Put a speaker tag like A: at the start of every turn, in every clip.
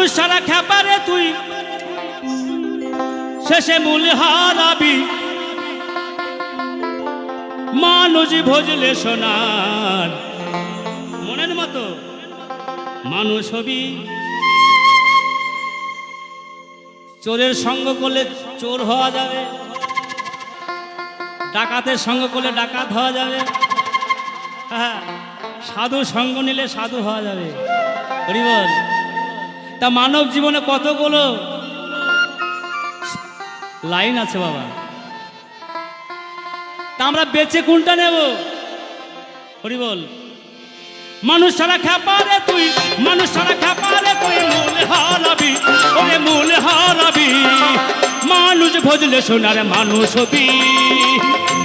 A: মানুষ সারা খেপারে তুই। শেষে মূল হারাবি মানুষ ভজলে সোনার। মনের মতো মানুষ হবি। চোরের সঙ্গ করলে চোর হওয়া যাবে। ডাকাতের সঙ্গ করলে ডাকাত হওয়া যাবে। হ্যাঁ সাধু সঙ্গ নিলে সাধু হওয়া যাবে। হরিবল তা মানব জীবনে কতগুলো লাইন আছে বাবা? তা আমরা বেঁচে কোনটা নেব? হরি বল। মানুষ সারা খাপারে তুই, মানুষ সারা খাপারে তুই, মূল হারাবি, ওরে মূল হারাবি। মানুষ ভজলে সোনার মানুষ হবি।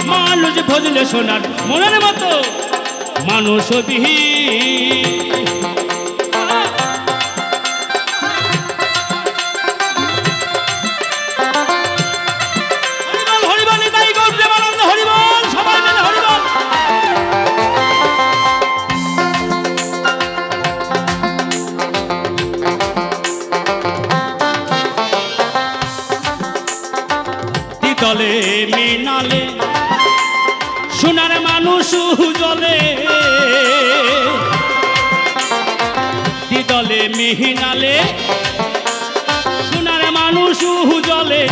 A: মানুষ ভজলে সোনার মনের মতো মানুষ হবি। মিহিনালে, সোনার মানুষ জলে,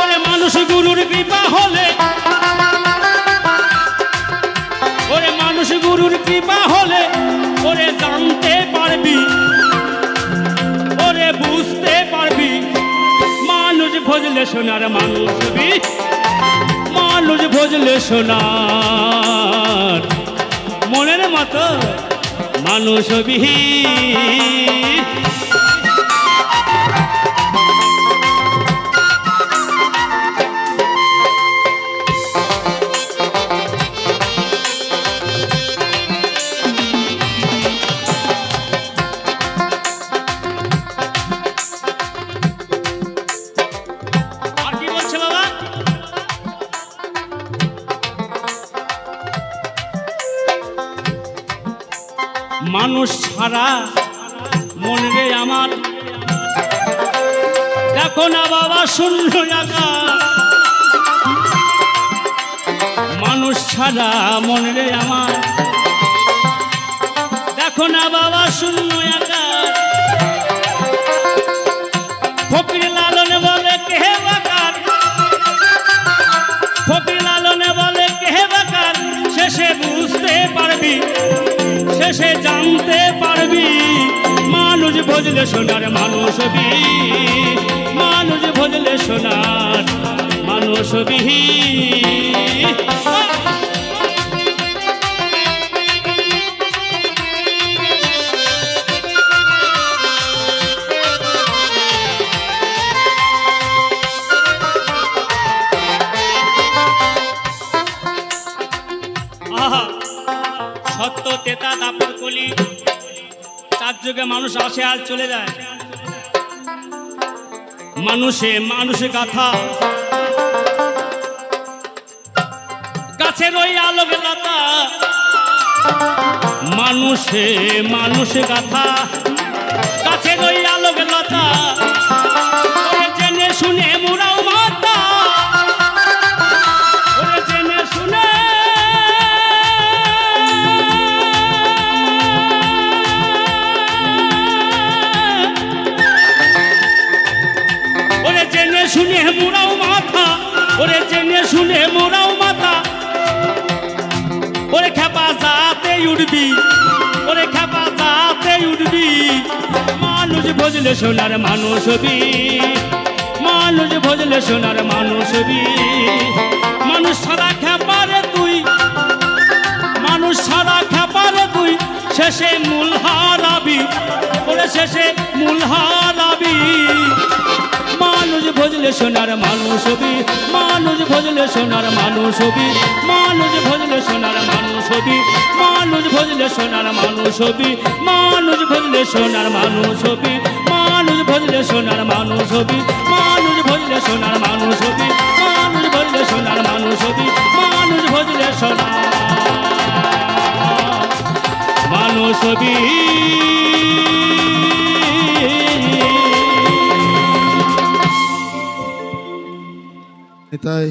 A: ওরে মানুষ গুরুর কৃপা হলে, ওরে মানুষ গুরুর কৃপা হলে, ওরে জানতে পারবি, ওরে বুঝতে পারবি, মানুষ ভজলে সোনার মানুষ হবি মানুষ ভজলে সোনার, মনের মতো মানুষ বিহীন মানুষ ছাড়া মন রে আমার। দেখো না বাবা, শূন্য মানুষ ছাড়া মন রে আমার। দেখো না বাবা, শূন্য একা ফকির শেষে জানতে পারবি। মানুষ ভজলে সোনার মানুষ মানুষ ভজলে সোনার মানুষ হবি তেতা দাপর কলি চার যুগে মানুষ আসে আর চলে যায়। মানুষে মানুষে গাথা। গাছের ওই আলোক লতা। মানুষে মানুষে গাথা। গাছের ওই আলোক লতা। ওরে জেনে শুনে মোরাও মাথা। ওরে খেপা যাতে উঠবি, ওরে খেপা যাতে উঠবি। মানুষ ভজলে সোনার মানুষ হবি, মানুষ ভজলে সোনার মানুষ হবি। মানুষ সারা খেপারে তুই, মানুষ সারা খেপারে তুই, শেষে মূল হারাবি। ওরে শেষে মূল মানুষ ভজলে সোনার মানুষ হবি, মানুষ ভজলে সোনার মানুষ হবি, মানুষ ভজলে সোনার মানুষ হবি, মানুষ ভজলে সোনার মানুষ হবি, মানুষ ভজলে সোনার মানুষ হবি, মানুষ ভজলে সোনার মানুষ হবি, মানুষ ভজলে সোনার মানুষ হবি, মানুষ ভজলে সোনার মানুষ হবি, মানুষ ভজলে সোনার মানুষ হবি।
B: Tá sustentai